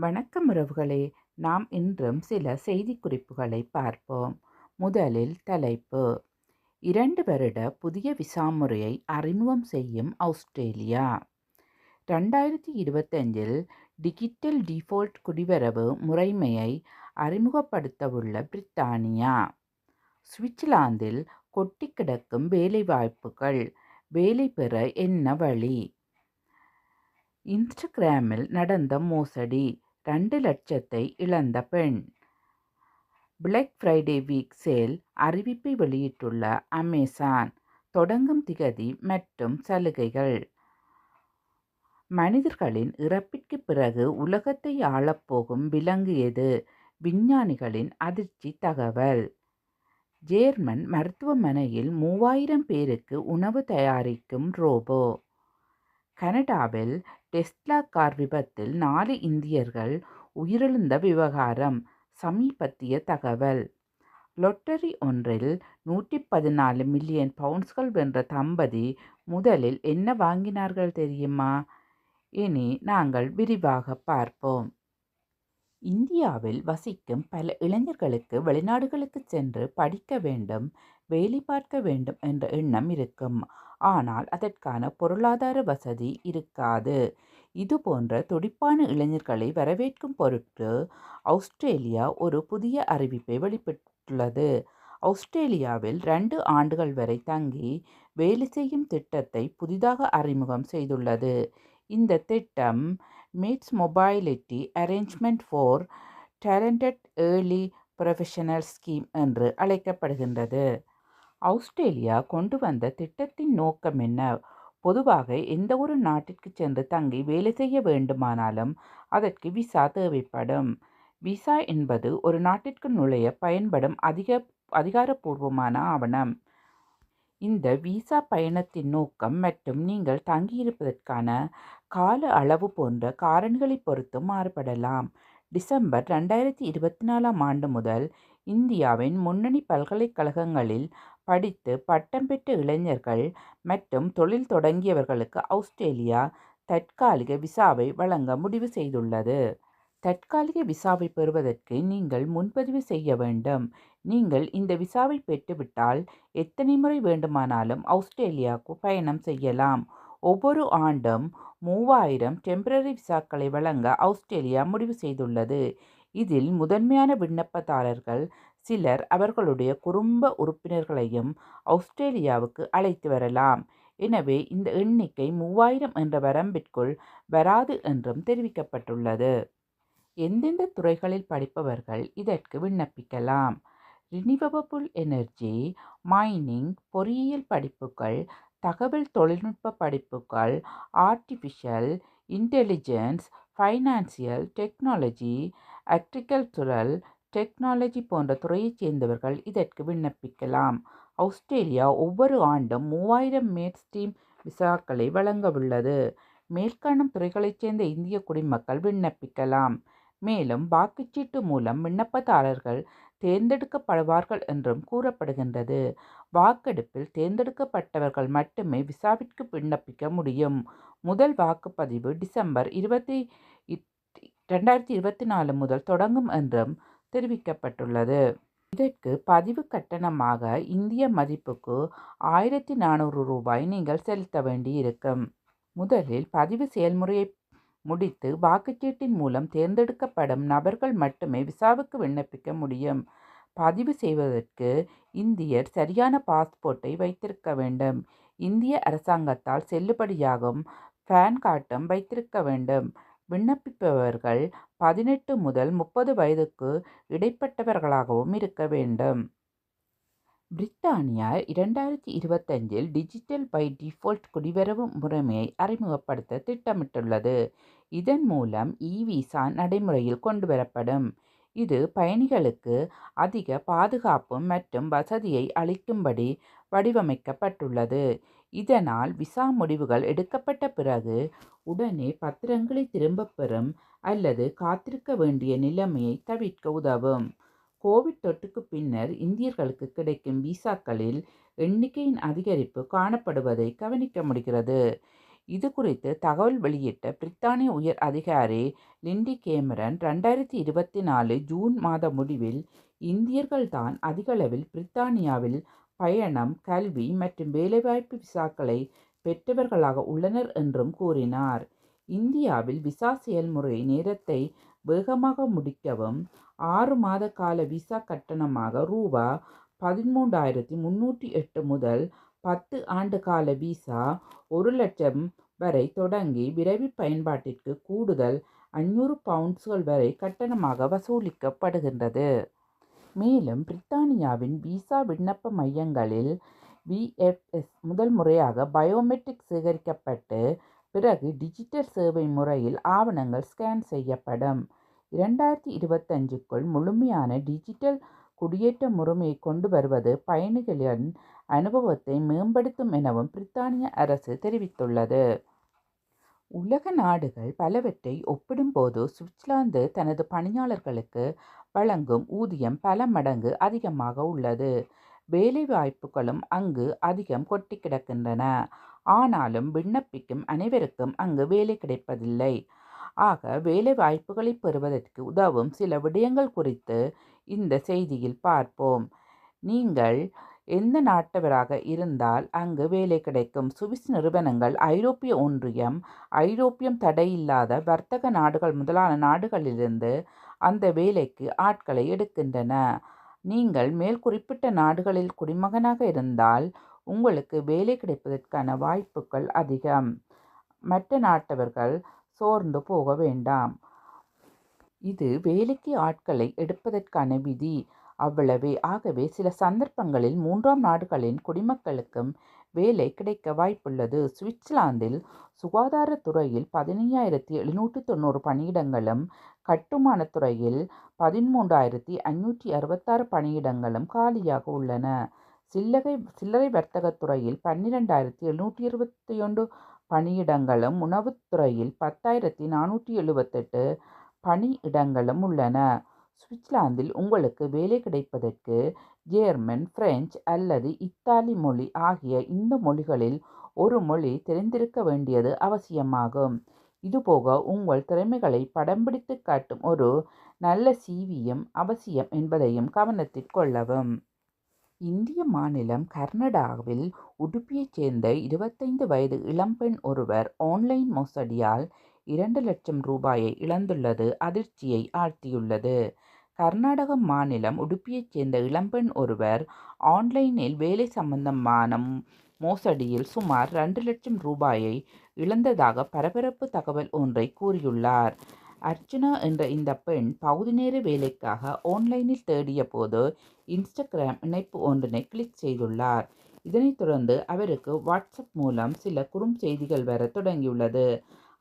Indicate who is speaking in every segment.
Speaker 1: வணக்கம் உறவுகளே. நாம் இன்றும் சில செய்திக்குறிப்புகளை பார்ப்போம். முதலில் தலைப்பு. இரண்டு வருட புதிய விசா முறையை அறிமுகம் செய்யும் ஆஸ்திரேலியா ரெண்டாயிரத்தி இருபத்தஞ்சில் டிஜிட்டல் டிஃபால்ட் குடிவரவு முறைமையை அறிமுகப்படுத்தவுள்ள பிரித்தானியா. சுவிட்சர்லாந்தில் கொட்டி கிடக்கும் வேலைவாய்ப்புகள் வேலை பெற என்ன வழி? இன்ஸ்டாகிராமில் நடந்த மோசடி. ரெண்டு லட்சத்தை இழந்த பெண். பிளாக் ஃப்ரைடே வீக் சேல் அறிவிப்பை வெளியிட்டுள்ள அமேசான் தொடங்கும் திகதி மற்றும் சலுகைகள். மனிதர்களின் இறப்பிற்கு பிறகு உலகத்தை ஆளப்போகும் விலங்கு எது? விஞ்ஞானிகளின் அதிர்ச்சி தகவல். ஜேர்மன் மருத்துவமனையில் மூவாயிரம் பேருக்கு உணவு தயாரிக்கும் ரோபோ. கனடாவில் டெஸ்லா கார் விபத்தில் நாலு இந்தியர்கள் உயிரிழந்த விவகாரம் சமீபத்திய தகவல். லொட்டரி ஒன்றில் நூற்றி பதினாலு மில்லியன் பவுண்ட்ஸ்கள் வென்ற தம்பதி முதலில் என்ன வாங்கினார்கள் தெரியுமா? இனி நாங்கள் விரிவாக பார்ப்போம். இந்தியாவில் வசிக்கும் பல இளைஞர்களுக்கு வெளிநாடுகளுக்கு சென்று படிக்க வேண்டும் வேலை பார்க்க வேண்டும் என்ற எண்ணம் இருக்கும். ஆனால் அதற்கான பொருளாதார வசதி இருக்காது. இது போன்ற துடிப்பான இளைஞர்களை வரவேற்கும் பொருட்டு அவுஸ்திரேலியா ஒரு புதிய அறிவிப்பை வெளியிட்டுள்ளது. அவுஸ்திரேலியாவில் ரெண்டு ஆண்டுகள் வரை தங்கி வேலை செய்யும் திட்டத்தை புதிதாக அறிமுகம் செய்துள்ளது. இந்த திட்டம் MATES mobility arrangement for talented early professional scheme என்று அழைக்கப்படுகின்றது. ஆஸ்திரேலியா கொண்டு வந்த திட்டத்தின் நோக்கம் என்ன? பொதுவாக எந்த ஒரு நாட்டிற்கு சென்று தங்கி வேலை செய்ய வேண்டுமானாலும் அதற்கு விசா தேவைப்படும். விசா என்பது ஒரு நாட்டிற்கு நுழைய பயன்படும் அதிக அதிகாரப்பூர்வமான ஆவணம். இந்த விசா பயணத்தின் நோக்கம் மற்றும் நீங்கள் தங்கியிருப்பதற்கான கால அளவு போன்ற காரணிகளை பொறுத்து மாறுபடலாம். டிசம்பர் ரெண்டாயிரத்தி இருபத்தி நாலாம் ஆண்டு முதல் இந்தியாவின் முன்னணி பல்கலைக்கழகங்களில் படித்து பட்டம் பெற்ற இளைஞர்கள் மற்றும் தொழில் தொடங்கியவர்களுக்கு ஆஸ்திரேலியா தற்காலிக விசாவை வழங்க முடிவு செய்துள்ளது. தற்காலிக விசாவை பெறுவதற்கு நீங்கள் முன்பதிவு செய்ய வேண்டும். நீங்கள் இந்த விசாவை பெற்றுவிட்டால் எத்தனை முறை வேண்டுமானாலும் ஆஸ்திரேலியாவுக்கு பயணம் செய்யலாம். ஒவ்வொரு ஆண்டும் மூவாயிரம் டெம்பரரி விசாக்களை வழங்க ஆஸ்திரேலியா முடிவு செய்துள்ளது. இதில் முதன்மையான விண்ணப்பதாரர்கள் சிலர் அவர்களுடைய குடும்ப உறுப்பினர்களையும் ஆஸ்திரேலியாவுக்கு அழைத்து வரலாம். எனவே இந்த எண்ணிக்கை மூவாயிரம் என்ற வரம்பிற்குள் வராது என்றும் தெரிவிக்கப்பட்டுள்ளது. எந்தெந்த துறைகளில் படிப்பவர்கள் இதற்கு விண்ணப்பிக்கலாம்? ரினிவபுள் எனர்ஜி மைனிங் பொறியியல் படிப்புகள் தகவல் தொழில்நுட்ப படிப்புகள் artificial intelligence financial technology agricultural technology போன்ற துறையைச் சேர்ந்தவர்கள் இதற்கு விண்ணப்பிக்கலாம். ஆஸ்திரேலியா ஒவ்வொரு ஆண்டும் மூவாயிரம் மேட் ஸ்டீம் விசாக்களை வழங்கவுள்ளது. மேற்காணும் துறைகளைச் சேர்ந்த இந்திய குடிமக்கள் விண்ணப்பிக்கலாம். மேலும் வாக்குச்சீட்டு மூலம் விண்ணப்பதாரர்கள் தேர்ந்தெடுக்கப்படுவார்கள் என்றும் கூறப்படுகின்றது. வாக்கெடுப்பில் தேர்ந்தெடுக்கப்பட்டவர்கள் மட்டுமே விசாவிற்கு விண்ணப்பிக்க முடியும். முதல் வாக்குப்பதிவு டிசம்பர் இருபத்தி ரெண்டாயிரத்தி இருபத்தி நாலு முதல் தொடங்கும் என்றும் தெரிவிக்கப்பட்டுள்ளது. இதற்கு பதிவு கட்டணமாக இந்திய மதிப்புக்கு ஆயிரத்தி நானூறு ரூபாய் நீங்கள் செலுத்த வேண்டியிருக்கும். முதலில் பதிவு செயல்முறையை முடித்து வாக்குச்சீட்டின் மூலம் தேர்ந்தெடுக்கப்படும் நபர்கள் மட்டுமே விசாவுக்கு விண்ணப்பிக்க முடியும். பதிவு செய்வதற்கு இந்தியர் சரியான பாஸ்போர்ட்டை வைத்திருக்க வேண்டும். இந்திய அரசாங்கத்தால் செல்லுபடியாகும் பேன் கார்டும் வைத்திருக்க வேண்டும். விண்ணப்பிப்பவர்கள் பதினெட்டு முதல் முப்பது வயதுக்கு இடைப்பட்டவர்களாகவும் இருக்க வேண்டும். பிரித்தானியா இரண்டாயிரத்தி இருபத்தஞ்சில் டிஜிட்டல் பை டிஃபால்ட் குடிவரவு முறைமையை அறிமுகப்படுத்த திட்டமிட்டுள்ளது. இதன் மூலம் இ விசா நடைமுறையில் கொண்டுவரப்படும். இது பயணிகளுக்கு அதிக பாதுகாப்பு மற்றும் வசதியை அளிக்கும்படி வடிவமைக்கப்பட்டுள்ளது. இதனால் விசா முடிவுகள் எடுக்கப்பட்ட பிறகு உடனே பத்திரங்களை திரும்பப் பெறும் அல்லது காத்திருக்க வேண்டிய நிலைமையை தவிர்க்க உதவும். கோவிட் தொற்றுக்கு பின்னர் இந்தியர்களுக்கு கிடைக்கும் விசாக்களில் எண்ணிக்கையின் அதிகரிப்பு காணப்படுவதை கவனிக்க முடிகிறது. இது குறித்து தகவல் வெளியிட்ட பிரித்தானிய உயர் அதிகாரி லிண்டி கேமரன் ரெண்டாயிரத்தி இருபத்தி நாலு ஜூன் மாத முடிவில் இந்தியர்கள்தான் அதிகளவில் பிரித்தானியாவில் பயணம் கல்வி மற்றும் வேலைவாய்ப்பு விசாக்களை பெற்றவர்களாக உள்ளனர் என்றும் கூறினார். இந்தியாவில் விசா செயல்முறை நேரத்தை வேகமாக முடிக்கவும் ஆறு மாத கால விசா கட்டணமாக ரூபா பதிமூன்றாயிரத்தி முன்னூற்றி எட்டு முதல் பத்து ஆண்டு கால விசா ஒரு லட்சம் வரை தொடங்கி விரைவு பயன்பாட்டிற்கு கூடுதல் அஞ்சூறு பவுண்ட்ஸ்கள் வரை கட்டணமாக வசூலிக்கப்படுகின்றது. மேலும் பிரித்தானியாவின் விசா விண்ணப்ப மையங்களில் விஎஃப்எஸ் முதல் முறையாக பயோமெட்ரிக் சேகரிக்கப்பட்டு பிறகு டிஜிட்டல் சேவை முறையில் ஆவணங்கள் ஸ்கேன் செய்யப்படும். இரண்டாயிரத்தி இருபத்தஞ்சுக்குள் முழுமையான டிஜிட்டல் குடியேற்ற முறைமையை கொண்டு வருவது பயணிகளின் அனுபவத்தை மேம்படுத்தும் எனவும் பிரித்தானிய அரசு தெரிவித்துள்ளது. உலக நாடுகள் பலவற்றை ஒப்பிடும்போது சுவிட்சர்லாந்து தனது பணியாளர்களுக்கு வழங்கும் ஊதியம் பல மடங்கு அதிகமாக உள்ளது. வேலை வாய்ப்புகளும் அங்கு அதிகம் கொட்டி கிடக்கின்றன. ஆனாலும் விண்ணப்பிக்கும் அனைவருக்கும் அங்கு வேலை கிடைப்பதில்லை. ஆக வேலை வாய்ப்புகளை பெறுவதற்கு உதவும் சில விடயங்கள் குறித்து இந்த செய்தியில் பார்ப்போம். நீங்கள் எந்த நாட்டவராக இருந்தால் அங்கு வேலை கிடைக்கும். சுவிஸ் நிறுவனங்கள் ஐரோப்பிய ஒன்றியம் ஐரோப்பியம் தடையில்லாத வர்த்தக நாடுகள் முதலான நாடுகளிலிருந்து அந்த வேலைக்கு ஆட்களை எடுக்கின்றன. நீங்கள் மேல் குறிப்பிட்ட நாடுகளில் குடிமகனாக இருந்தால் உங்களுக்கு வேலை கிடைப்பதற்கான வாய்ப்புகள் அதிகம். மற்ற நாட்டவர்கள் சோர்ந்து போக வேண்டாம். இது வேலைக்கு ஆட்களை எடுப்பதற்கான விதி. அவ்வளவே. ஆகவே சில சந்தர்ப்பங்களில் மூன்றாம் நாடுகளின் குடிமக்களுக்கும் வேலை கிடைக்க வாய்ப்புள்ளது. சுவிட்சர்லாந்தில் சுகாதாரத்துறையில் பதினையாயிரத்தி எழுநூற்றி தொண்ணூறு பணியிடங்களும் கட்டுமானத் துறையில் பதிமூன்றாயிரத்தி ஐநூற்றி அறுபத்தாறு பணியிடங்களும் காலியாக உள்ளன. சில்லறை சில்லறை வர்த்தகத் துறையில் பன்னிரெண்டாயிரத்தி எழுநூற்றி இருபத்தி ஒன்று பணியிடங்களும் உணவுத்துறையில் பத்தாயிரத்தி நானூற்றி எழுபத்தெட்டு பணியிடங்களும் உள்ளன. சுவிட்சர்லாந்தில் உங்களுக்கு வேலை கிடைப்பதற்கு ஜேர்மன் பிரெஞ்சு அல்லது இத்தாலி மொழி ஆகிய இந்த மொழிகளில் ஒரு மொழி தெரிந்திருக்க வேண்டியது அவசியமாகும். இதுபோக உங்கள் திறமைகளை படம் பிடித்து காட்டும் ஒரு நல்ல சிவியும் அவசியம் என்பதையும் கவனத்தில் கொள்ளவும். இந்திய மாநிலம் கர்நாடகாவில் உடுப்பியைச் சேர்ந்த இருபத்தைந்து வயது இளம்பெண் ஒருவர் ஆன்லைன் மோசடியால் இரண்டு லட்சம் ரூபாயை இழந்துள்ளது அதிர்ச்சியை ஆழ்த்தியுள்ளது. கர்நாடக மாநிலம் உடுப்பியைச் சேர்ந்த இளம்பெண் ஒருவர் ஆன்லைனில் வேலை சம்பந்தமான மோசடியில் சுமார் ரெண்டு லட்சம் ரூபாயை இழந்ததாக பரபரப்பு தகவல் ஒன்றை கூறியுள்ளார். அர்ச்சனா என்ற இந்த பெண் பகுதி நேர வேலைக்காக ஆன்லைனில் தேடிய போது இன்ஸ்டாகிராம் இணைப்பு ஒன்றினை கிளிக் செய்துள்ளார். இதனைத் தொடர்ந்து அவருக்கு வாட்ஸ்அப் மூலம் சில குறும் செய்திகள் வர தொடங்கியுள்ளது.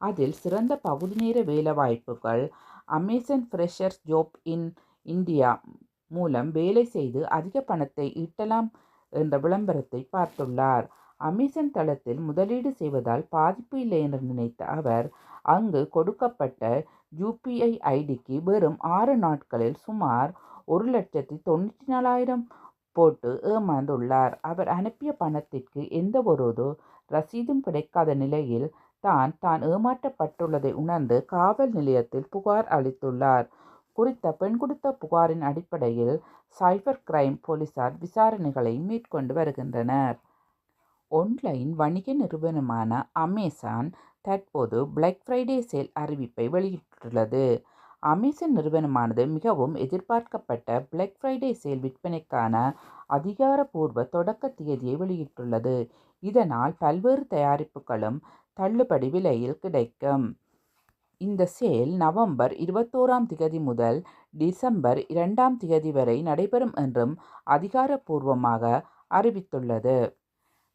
Speaker 1: அதில் சிறந்த பகுதி நேர வேலைவாய்ப்புகள் Amazon freshers job in India மூலம் வேலை செய்து அதிக பணத்தை ஈட்டலாம் என்ற விளம்பரத்தை பார்த்துள்ளார். அமேசன் தளத்தில் முதலீடு செய்வதால் பாதிப்பு இல்லை என்று நினைத்த அவர் அங்கு கொடுக்கப்பட்ட யூபிஐ ஐடிக்கு வெறும் ஆறு நாட்களில் சுமார் ஒரு லட்சத்தி தொண்ணூற்றி நாலாயிரம் போட்டு ஏமாந்துள்ளார். அவர் அனுப்பிய பணத்திற்கு எந்த ஒரு ரசீதும் கிடைக்காத நிலையில் தான் தான் ஏமாற்றப்பட்டுள்ளதை உணர்ந்து காவல் நிலையத்தில் புகார் அளித்துள்ளார். குறித்த பெண் கொடுத்த புகாரின் அடிப்படையில் சைபர் கிரைம் போலீசார் விசாரணைகளை மேற்கொண்டு வருகின்றனர். ஒன்லைன் வணிக நிறுவனமான அமேசான் தற்போது பிளாக் ஃப்ரைடே சேல் அறிவிப்பை வெளியிட்டுள்ளது. அமேசான் நிறுவனமானது மிகவும் எதிர்பார்க்கப்பட்ட பிளாக் ஃப்ரைடே சேல் விற்பனைக்கான அதிகாரப்பூர்வ தொடக்க தேதியை வெளியிட்டுள்ளது. இதனால் பல்வேறு தயாரிப்புகளும் தள்ளுபடி விலையில் கிடைக்கும். இந்த சேல் நவம்பர் இருபத்தோராம் திகதி முதல் டிசம்பர் இரண்டாம் திகதி வரை நடைபெறும் என்றும் அதிகாரப்பூர்வமாக அறிவித்துள்ளது.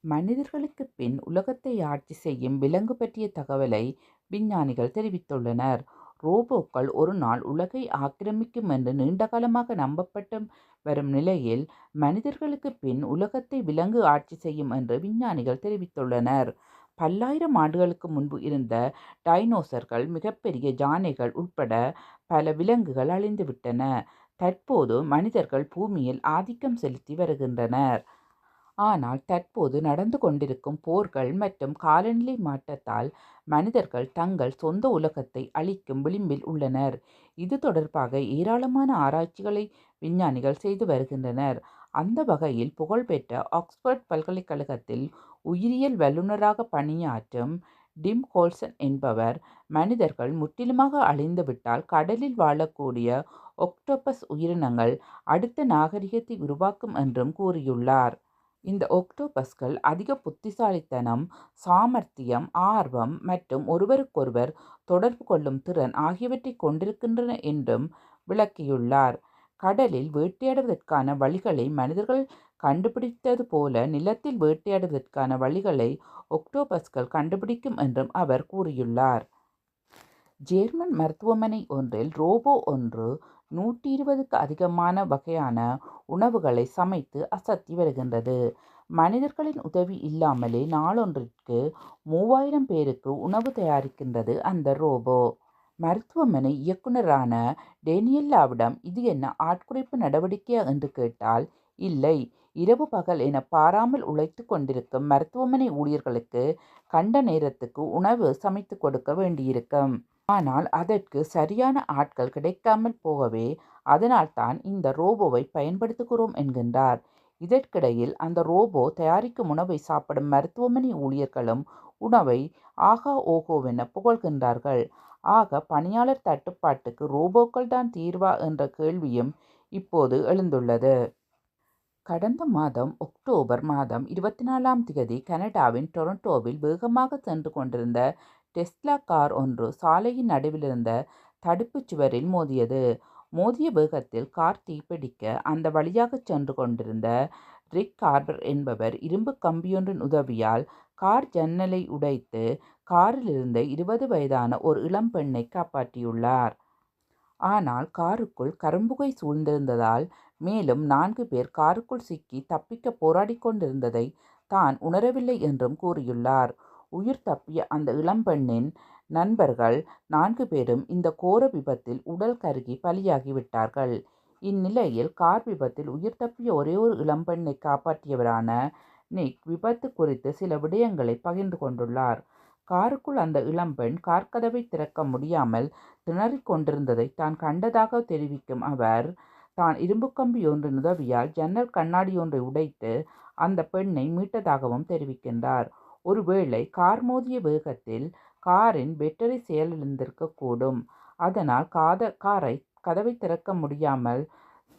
Speaker 1: மனிதர்களுக்கு பின் உலகத்தை ஆட்சி செய்யும் விலங்கு பற்றிய தகவலை விஞ்ஞானிகள் தெரிவித்துள்ளனர். ரோபோக்கள் ஒரு நாள் உலகை ஆக்கிரமிக்கும் என்று நீண்டகாலமாக நம்பப்பட்டு வரும் நிலையில் மனிதர்களுக்கு பின் உலகத்தை விலங்கு ஆட்சி செய்யும் என்று விஞ்ஞானிகள் தெரிவித்துள்ளனர். பல்லாயிரம் ஆண்டுகளுக்கு முன்பு இருந்த டைனோசர்கள் மிகப்பெரிய யானைகள் உட்பட பல விலங்குகள் அழிந்துவிட்டன தற்போது மனிதர்கள் பூமியில் ஆதிக்கம் செலுத்தி வருகின்றனர் ஆனால் தற்போது நடந்து கொண்டிருக்கும் போர்கள் மற்றும் காலநிலை மாற்றத்தால் மனிதர்கள் தங்கள் சொந்த உலகத்தை அழிக்கும் விளிம்பில் உள்ளனர். இது தொடர்பாக ஏராளமான ஆராய்ச்சிகளை விஞ்ஞானிகள் செய்து வருகின்றனர். அந்த வகையில் புகழ்பெற்ற ஆக்ஸ்போர்ட் பல்கலைக்கழகத்தில் உயிரியல் வல்லுநராக பணியாற்றும் டிம் கோல்சன் என்பவர் மனிதர்கள் முற்றிலுமாக அழிந்துவிட்டால் கடலில் வாழக்கூடிய ஒக்டோபஸ் உயிரினங்கள் அடுத்த நாகரிகத்தை உருவாக்கும் என்றும் கூறியுள்ளார். இந்த ஒக்டோபஸ்கள் அதிக புத்திசாலித்தனம், சாமர்த்தியம், ஆர்வம் மற்றும் ஒருவருக்கொருவர் தொடர்பு கொள்ளும் திறன் ஆகியவற்றைக் கொண்டிருக்கின்றன என்றும் விளக்கியுள்ளார். கடலில் வேட்டையாடுவதற்கான வழிகளை மனிதர்கள் கண்டுபிடித்தது போல நிலத்தில் வேட்டையாடுவதற்கான வழிகளை ஒக்டோபஸ்கள் கண்டுபிடிக்கும் என்றும் அவர் கூறியுள்ளார். ஜேர்மன் மருத்துவமனை ஒன்றில் ரோபோ ஒன்று நூற்றி இருபதுக்கு அதிகமான வகையான உணவுகளை சமைத்து அசத்தி வருகின்றது. மனிதர்களின் உதவி இல்லாமலே நாளொன்றிற்கு மூவாயிரம் பேருக்கு உணவு தயாரிக்கின்றது அந்த ரோபோ. மருத்துவமனை இயக்குனரான டேனியல்லாவிடம் இது என்ன ஆட்குறைப்பு நடவடிக்கையா என்று கேட்டால் இல்லை இரவு பகல் என பாராமல் உழைத்துக் கொண்டிருக்கும் மருத்துவமனை ஊழியர்களுக்கு கண்ட நேரத்துக்கு உணவு சமைத்துக் கொடுக்க வேண்டியிருக்கும். ஆனால் அதற்கு சரியான ஆட்கள் கிடைக்காமல் போகவே அதனால்தான் இந்த ரோபோவை பயன்படுத்துகிறோம் என்கின்றார். இதற்கிடையில் அந்த ரோபோ தயாரிக்கும் உணவை சாப்பிடும் மருத்துவமனை ஊழியர்களும் உணவை ஆகா ஓகோவென புகழ்கின்றார்கள். ஆக பணியாளர் தட்டுப்பாட்டுக்கு ரோபோக்கள் தான் தீர்வா என்ற கேள்வியும் இப்போது எழுந்துள்ளது. கடந்த மாதம் ஒக்டோபர் மாதம் இருபத்தி நாலாம் தேதி கனடாவின் டொரண்டோவில் வேகமாக சென்று கொண்டிருந்த டெஸ்லா கார் ஒன்று சாலையின் நடுவிலிருந்த தடுப்புச் சுவரில் மோதியது. மோதிய வேகத்தில் கார் தீப்பிடிக்க அந்த வழியாக சென்று கொண்டிருந்த ரிக் கார்பர் என்பவர் இரும்புக் கம்பியொன்றின் உதவியால் கார் ஜன்னலை உடைத்து காரிலிருந்த இருபது வயதான ஒரு இளம் பெண்ணை காப்பாற்றியுள்ளார். ஆனால் காருக்குள் கரும்புகை சூழ்ந்திருந்ததால் மேலும் நான்கு பேர் காருக்குள் சிக்கி தப்பிக்க போராடி கொண்டிருந்ததை தான் உணரவில்லை என்றும் கூறியுள்ளார். உயிர் தப்பிய அந்த இளம்பெண்ணின் நண்பர்கள் நான்கு பேரும் இந்த கோர விபத்தில் உடல் கருகி பலியாகிவிட்டார்கள். இந்நிலையில் கார் விபத்தில் உயிர் தப்பிய ஒரே ஒரு இளம்பெண்ணை காப்பாற்றியவரான நிக் விபத்து குறித்து சில விடயங்களை பகிர்ந்து கொண்டுள்ளார். காருக்குள் அந்த இளம்பெண் கார் கதவை திறக்க முடியாமல் திணறிக் கொண்டிருந்ததை தான் கண்டதாக தெரிவிக்கும் அவர் தான் இரும்பு கம்பி ஒன்றின் உதவியால் ஜன்னல் கண்ணாடி ஒன்றை உடைத்து அந்த பெண்ணை மீட்டதாகவும் தெரிவிக்கின்றார். ஒருவேளை கார் மோதிய வேகத்தில் காரின் பெட்டரி செயலிழந்திருக்கக்கூடும் அதனால் காத காரை கதவை திறக்க முடியாமல்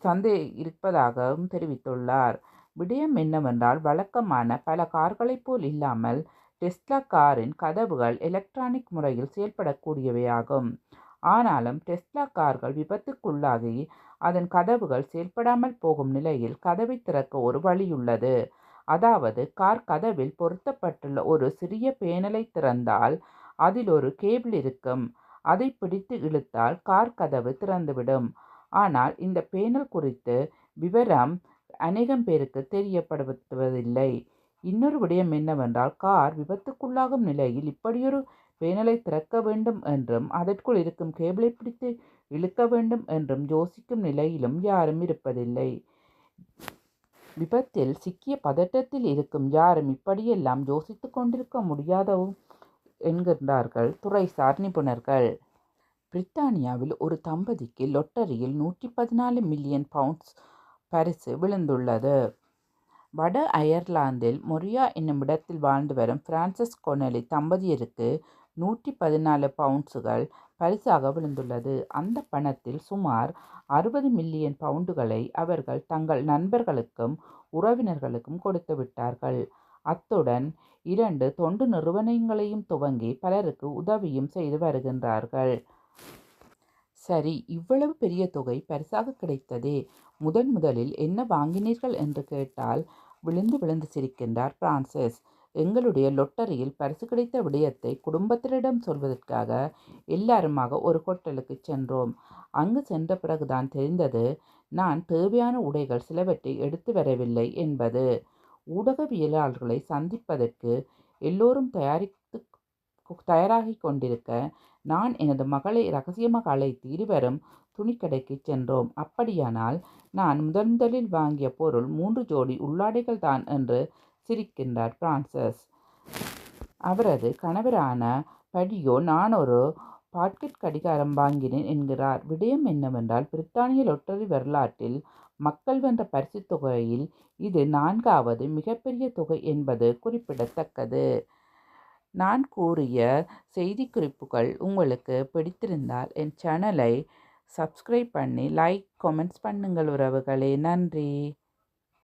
Speaker 1: சந்தே இருப்பதாகவும் தெரிவித்துள்ளார். விடயம் என்னவென்றால் வழக்கமான பல கார்களைப் போல் இல்லாமல் டெஸ்லா காரின் கதவுகள் எலக்ட்ரானிக் முறையில் செயல்படக்கூடியவையாகும். ஆனாலும் டெஸ்லா கார்கள் விபத்துக்குள்ளாகி அதன் கதவுகள் செயல்படாமல் போகும் நிலையில் கதவை திறக்க ஒரு வழியுள்ளது. அதாவது கார் கதவில் பொருத்தப்பட்டுள்ள ஒரு சிறிய பேனலை திறந்தால் அதில் ஒரு கேபிள் இருக்கும். அதை பிடித்து இழுத்தால் கார் கதவு திறந்துவிடும். ஆனால் இந்த பேனல் குறித்து விவரம் அநேகம் பேருக்கு தெரியப்படுவதில்லை. இன்னொரு விடயம் என்னவென்றால் கார் விபத்துக்குள்ளாகும் நிலையில் இப்படியொரு பேனலை திறக்க வேண்டும் என்றும் அதற்குள் இருக்கும் கேபிளை பிடித்து இழுக்க வேண்டும் என்றும் யோசிக்கும் நிலையிலும் யாரும் இருப்பதில்லை. விபத்தில் சிக்கிய பதட்டத்தில் இருக்கும் யாரும் இப்படியெல்லாம் யோசித்து கொண்டிருக்க முடியாதவும் என்கின்றார்கள் துறைசார் நிபுணர்கள். பிரித்தானியாவில் ஒரு தம்பதிக்கு லொட்டரியில் நூற்றி பதினாலு மில்லியன் பவுண்ட்ஸ் பரிசு விழுந்துள்ளது. வட அயர்லாந்தில் மொரியா என்னுமிடத்தில் வாழ்ந்து வரும் பிரான்சஸ் கொனலி தம்பதியருக்கு நூற்றி பதினாலு பவுண்ட்ஸுகள் பரிசாக விழுந்துள்ளது. அந்த பணத்தில் சுமார் அறுபது மில்லியன் பவுண்டுகளை அவர்கள் தங்கள் நண்பர்களுக்கும் உறவினர்களுக்கும் கொடுத்துவிட்டார்கள். அத்துடன் இரண்டு தொண்டு நிறுவனங்களையும் துவங்கி பலருக்கு உதவியும் செய்து வருகின்றார்கள். சரி இவ்வளவு பெரிய தொகை பரிசாக கிடைத்ததே முதன் முதலில் என்ன வாங்கினீர்கள் என்று கேட்டால் விழுந்து விழுந்து சிரிக்கின்றார் பிரான்சிஸ் எங்களுடைய லொட்டரியில் பரிசு கிடைத்த விடயத்தை குடும்பத்தினரிடம் சொல்வதற்காக எல்லாருமாக ஒரு ஹோட்டலுக்கு சென்றோம். அங்கு சென்ற பிறகுதான் தெரிந்தது நான் தேவையான உடைகள் சிலவற்றை எடுத்து வரவில்லை என்பது. ஊடகவியலாளர்களை சந்திப்பதற்கு எல்லோரும் தயாரித்து தயாராகிக் கொண்டிருக்க நான் எனது மகளை ரகசியமாக அழைத்து இருவரும் துணிக்கடைக்குச் சென்றோம். அப்படியானால் நான் முதன்முதலில் வாங்கிய பொருள் மூன்று ஜோடி உள்ளாடைகள் தான் என்று சிரிக்கின்றார் பிரான்சஸ். அவரது கணவரான படியோ நான் ஒரு பாக்கெட் கடிகாரம் வாங்கினேன் என்கிறார். விடயம் என்னவென்றால் பிரித்தானிய லொட்டரி வரலாற்றில் மக்கள் வென்ற பரிசுத் தொகையில் இது நான்காவது மிகப்பெரிய தொகை என்பது குறிப்பிடத்தக்கது. நான் கூறிய செய்திக்குறிப்புகள் உங்களுக்கு பிடித்திருந்தால் என் சேனலை சப்ஸ்கிரைப் பண்ணி லைக், கமெண்ட்ஸ் பண்ணுங்கள் உறவுகளே. நன்றி.